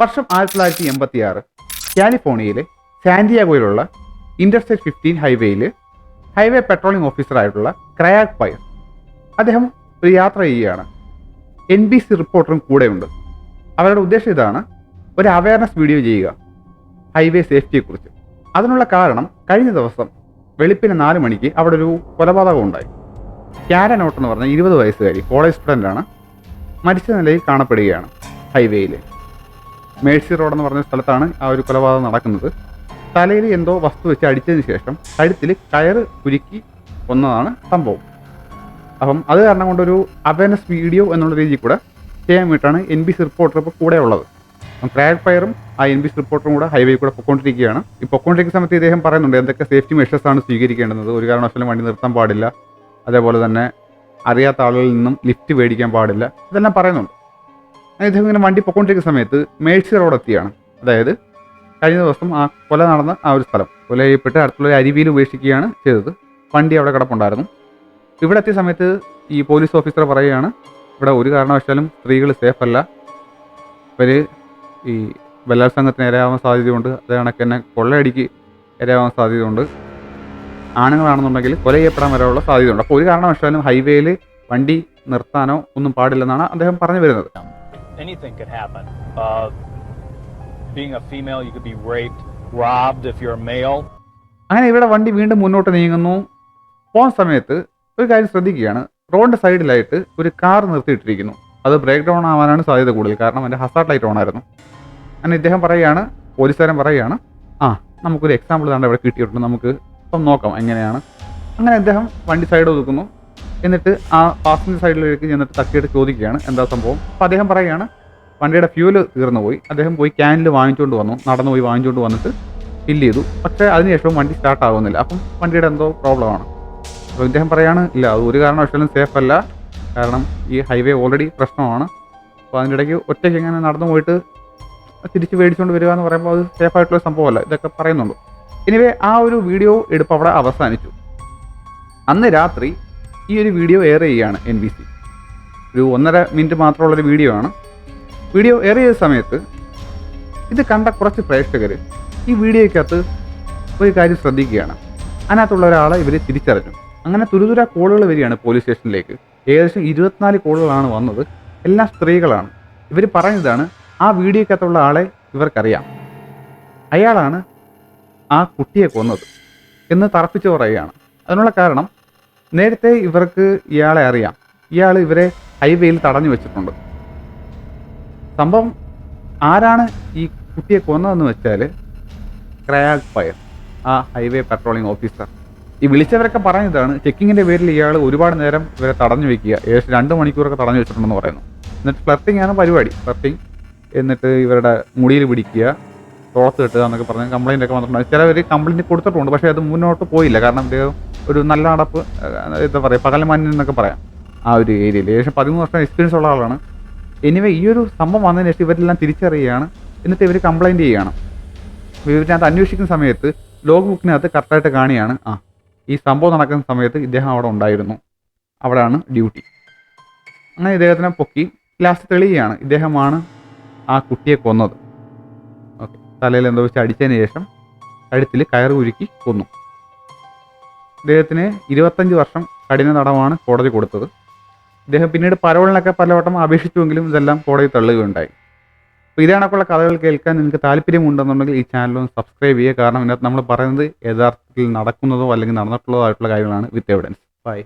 വർഷം ആയിരത്തി തൊള്ളായിരത്തി എൺപത്തി ആറ് കാലിഫോർണിയയിലെ സാന്റിയാഗോയിലുള്ള ഇന്റർസ്റ്റേറ്റ് ഫിഫ്റ്റീൻ ഹൈവേയിൽ ഹൈവേ പെട്രോളിംഗ് ഓഫീസറായിട്ടുള്ള ക്രയാക് പയർ. അദ്ദേഹം ഒരു യാത്ര ചെയ്യുകയാണ്. എൻ ബി സി റിപ്പോർട്ടറും കൂടെയുണ്ട്. അവരുടെ ഉദ്ദേശം ഇതാണ് ഒരു അവയർനെസ് വീഡിയോ ചെയ്യുക ഹൈവേ സേഫ്റ്റിയെക്കുറിച്ച്. അതിനുള്ള കാരണം കഴിഞ്ഞ ദിവസം വെളുപ്പിന് നാല് മണിക്ക് അവിടെ ഒരു കൊലപാതകം ഉണ്ടായി. ക്യാരനോട്ട് എന്ന് പറഞ്ഞ ഇരുപത് വയസ്സുകാരി കോളേജ് സ്റ്റുഡന്റാണ് മരിച്ച നിലയിൽ കാണപ്പെടുകയാണ് ഹൈവേയിൽ മേഴ്സി റോഡ് എന്ന് പറഞ്ഞ സ്ഥലത്താണ് ആ ഒരു കൊലപാതകം നടക്കുന്നത്. തലയിൽ എന്തോ വസ്തു വെച്ച് അടിച്ചതിന് ശേഷം കഴുത്തിൽ കയറ് കുരുക്കി കൊന്നതാണ് സംഭവം. അപ്പം അത് കാരണം കൊണ്ടൊരു അവയർനെസ് വീഡിയോ എന്നുള്ള രീതിയിൽ കൂടെ ചെയ്യാൻ വേണ്ടിയിട്ടാണ് എൻ ബി സി റിപ്പോർട്ടർ ഇപ്പോൾ കൂടെ ഉള്ളത്. ക്രാക്ക് ഫയറും ആ എൻ ബി സി റിപ്പോർട്ടറും കൂടെ ഹൈവേ കൂടെ പൊക്കോണ്ടിരിക്കുകയാണ്. ഈ പൊക്കോണ്ടിരിക്കുന്ന സമയത്ത് ഇദ്ദേഹം പറയുന്നുണ്ട് എന്തൊക്കെ സേഫ്റ്റി മെഷേഴ്സ് ആണ് സ്വീകരിക്കേണ്ടത്? ഒരു കാരണവശാലും വണ്ടി നിർത്താൻ പാടില്ല. അതേപോലെ തന്നെ അറിയാത്ത ആളുകളിൽ നിന്നും ലിഫ്റ്റ് മേടിക്കാൻ പാടില്ല. ഇതെല്ലാം പറയുന്നുണ്ട്. ഇദ്ദേഹം ഇങ്ങനെ വണ്ടി പൊക്കോണ്ടിരിക്കുന്ന സമയത്ത് മേഴ്സി റോഡ് എത്തിയാണ്. അതായത് കഴിഞ്ഞ ദിവസം ആ കൊല നടന്ന ആ ഒരു സ്ഥലം. കൊല ചെയ്യപ്പെട്ട് അടുത്തുള്ള അരുവിയിൽ ഉപേക്ഷിക്കുകയാണ് ചെയ്തത്. വണ്ടി അവിടെ കിടപ്പുണ്ടായിരുന്നു. ഇവിടെ എത്തിയ സമയത്ത് ഈ പോലീസ് ഓഫീസർ പറയുകയാണ് ഇവിടെ ഒരു കാരണവശാലും സ്ത്രീകൾ സേഫ് അല്ല. ഇവർ ഈ ബലാത്സംഗത്തിന് ഇരയാവാൻ സാധ്യതയുണ്ട്. അത് കണക്ക് തന്നെ കൊള്ളയടിക്ക് ഇരയാവാൻ സാധ്യതയുണ്ട്. ആണുങ്ങളാണെന്നുണ്ടെങ്കിൽ കൊല ചെയ്യപ്പെടാൻ വരെയുള്ള സാധ്യതയുണ്ട്. അപ്പോൾ ഒരു കാരണവശാലും ഹൈവേയിൽ വണ്ടി നിർത്താനോ ഒന്നും പാടില്ലെന്നാണ് അദ്ദേഹം പറഞ്ഞു വരുന്നത്. Anything could happen. Uh, being a female, you could be raped, robbed if you're a male. അങ്ങനെ ഇവിടെ വണ്ടി വീണ്ടും മുന്നോട്ട് നീങ്ങുന്നു. പോകുന്ന സമയത്ത് ഒരു കാര്യം ശ്രദ്ധിക്കുകയാണ്. റോഡിന്റെ സൈഡിലായിട്ട് ഒരു കാർ നിർത്തിയിട്ടിരിക്കുന്നു. അത് ബ്രേക്ക് ഡൗൺ ആവാനാണ് സാധ്യത കൂടുതൽ. കാരണം എന്റെ ഹസാർട്ട് ലൈറ്റ് ഓൺ ആയിരുന്നു. അങ്ങനെ ഇദ്ദേഹം പറയുകയാണ് പോലീസുകാരൻ പറയുകയാണ് ആ നമുക്കൊരു എക്സാമ്പിൾ തന്നെ ഇവിടെ കിട്ടിയിട്ടുണ്ട്. നമുക്ക് ഇപ്പം നോക്കാം എങ്ങനെയാണ്. അങ്ങനെ അദ്ദേഹം വണ്ടി സൈഡ് ഒതുക്കുന്നു. എന്നിട്ട് ആ പാസഞ്ചർ സൈഡിലേക്ക് ചെന്നിട്ട് തട്ടിയിട്ട് ചോദിക്കുകയാണ്. എന്താ സംഭവം? അപ്പോൾ അദ്ദേഹം പറയുകയാണ് വണ്ടിയുടെ ഫ്യൂൽ തീർന്നു പോയി അദ്ദേഹം പോയി ക്യാനിൽ വാങ്ങിച്ചുകൊണ്ട് വന്നു. നടന്നു പോയി വാങ്ങിച്ചുകൊണ്ട് വന്നിട്ട് ഫില്ല് ചെയ്തു. പക്ഷേ അതിനുശേഷം വണ്ടി സ്റ്റാർട്ട് ആകുന്നില്ല അപ്പം വണ്ടിയുടെ എന്തോ പ്രോബ്ലമാണ് അപ്പോൾ ഇദ്ദേഹം പറയാണ് ഇല്ല അത് ഒരു കാരണവശാലും സേഫ് അല്ല. കാരണം ഈ ഹൈവേ ഓൾറെഡി പ്രശ്നമാണ്. അപ്പോൾ അതിന്റെ ഇടയ്ക്ക് ഒറ്റയ്ക്ക് ഇങ്ങനെ നടന്നു പോയിട്ട് തിരിച്ച് മേടിച്ചുകൊണ്ട് വരിക എന്ന് പറയുമ്പോൾ അത് സേഫ് ആയിട്ടുള്ള സംഭവമല്ല. ഇതൊക്കെ പറയുന്നുള്ളൂ. എനിവേ ആ ഒരു വീഡിയോ എടുപ്പ് അവിടെ അവസാനിച്ചു. അന്ന് രാത്രി ഈ ഒരു വീഡിയോ എയർ ചെയ്യുകയാണ് എൻ ബി സി ഒരു ഒന്നര മിനിറ്റ് മാത്രമുള്ളൊരു വീഡിയോ ആണ്. വീഡിയോ എയർ ചെയ്ത സമയത്ത് ഇത് കണ്ട കുറച്ച് പ്രേക്ഷകർ ഈ വീഡിയോയ്ക്കകത്ത് ഒരു കാര്യം ശ്രദ്ധിക്കുകയാണ്. അതിനകത്തുള്ള ഒരാളെ ഇവർ തിരിച്ചറിഞ്ഞു. അങ്ങനെ തുരുതുര കോളുകൾ വരികയാണ് പോലീസ് സ്റ്റേഷനിലേക്ക് ഏകദേശം ഇരുപത്തിനാല് കോളുകളാണ് വന്നത്. എല്ലാം സ്ത്രീകളാണ്. ഇവർ പറഞ്ഞതാണ് ആ വീഡിയോയ്ക്കകത്തുള്ള ആളെ ഇവർക്കറിയാം. അയാളാണ് ആ കുട്ടിയെ കൊന്നത്. എന്ന് തറപ്പിച്ച് പറയുകയാണ്. അതിനുള്ള കാരണം നേരത്തെ ഇവർക്ക് ഇയാളെ അറിയാം. ഇയാൾ ഇവരെ ഹൈവേയിൽ തടഞ്ഞു വെച്ചിട്ടുണ്ട്. സംഭവം ആരാണ് ഈ കുട്ടിയെ കൊന്നതെന്ന് വെച്ചാൽ ക്രയാഗ് ഫയർ ആ ഹൈവേ പെട്രോളിംഗ് ഓഫീസർ ഈ വിളിച്ചവരൊക്കെ പറഞ്ഞതാണ് ചെക്കിങ്ങിന്റെ പേരിൽ ഇയാൾ ഒരുപാട് നേരം ഇവരെ തടഞ്ഞു വെക്കുക. ഏകദേശം രണ്ട് മണിക്കൂറൊക്കെ തടഞ്ഞു വെച്ചിട്ടുണ്ടെന്ന് പറയുന്നു. എന്നിട്ട് ഫ്ലർട്ടിംഗ് ആണ് പരിപാടി. ഫ്ലർട്ടിംഗ് എന്നിട്ട് ഇവരുടെ മുടിയിൽ പിടിക്കുക തോളത്ത് കിട്ടുക എന്നൊക്കെ പറഞ്ഞ് കംപ്ലയിന്റ് ഒക്കെ വന്നിട്ടുണ്ട്. ചിലവർ കംപ്ലയിന്റ് കൊടുത്തിട്ടുണ്ട് പക്ഷേ അത് മുന്നോട്ട് പോയില്ല. കാരണം ഇദ്ദേഹം ഒരു നല്ല നടപ്പ് എന്താ പറയുക പകൽമാന്യൻ എന്നൊക്കെ പറയാം ആ ഒരു ഏരിയയിൽ. ഏകദേശം പതിമൂന്ന് വർഷം എക്സ്പീരിയൻസ് ഉള്ള ആളാണ്. എനിവേ ഈ ഒരു സംഭവം വന്നതിന് ശേഷം ഇവരെല്ലാം തിരിച്ചറിയുകയാണ്. എന്നിട്ട് ഇവർ കംപ്ലൈന്റ് ചെയ്യുകയാണ്. ഇവരിനകത്ത് അന്വേഷിക്കുന്ന സമയത്ത് ലോഗ് ബുക്കിനകത്ത് കറക്റ്റായിട്ട് കാണിയാണ്. ആ ഈ സംഭവം നടക്കുന്ന സമയത്ത് ഇദ്ദേഹം അവിടെ ഉണ്ടായിരുന്നു. അവിടെയാണ് ഡ്യൂട്ടി അങ്ങനെ ഇദ്ദേഹത്തിനെ പൊക്കി ലാസ്റ്റ് തെളിയുകയാണ്. ഇദ്ദേഹമാണ് ആ കുട്ടിയെ കൊന്നത്. ഓക്കെ തലയിൽ എന്തോ വെച്ച് അടിച്ചതിന് ശേഷം കഴുത്തിൽ കയറ് ഉരുക്കി കൊന്നു. ഇദ്ദേഹത്തിന് ഇരുപത്തഞ്ച് വർഷം കഠിന തടവാണ് കോടതി കൊടുത്തത്. ഇദ്ദേഹം പിന്നീട് പരോളിനൊക്കെ പലവട്ടം അപേക്ഷിച്ചുവെങ്കിലും ഇതെല്ലാം കോടതി തള്ളുകയുണ്ടായി. അപ്പോൾ ഇതേണക്കുള്ള കഥകൾ കേൾക്കാൻ നിങ്ങൾക്ക് താല്പര്യമുണ്ടെന്നുണ്ടെങ്കിൽ ഈ ചാനൽ ഒന്ന് സബ്സ്ക്രൈബ് ചെയ്യുക. കാരണം ഇതിനകത്ത് നമ്മൾ പറയുന്നത് യഥാർത്ഥത്തിൽ നടക്കുന്നതോ അല്ലെങ്കിൽ നടന്നിട്ടുള്ളതോ ആയിട്ടുള്ള കാര്യങ്ങളാണ് വിത്ത് എവിഡൻസ് ബൈ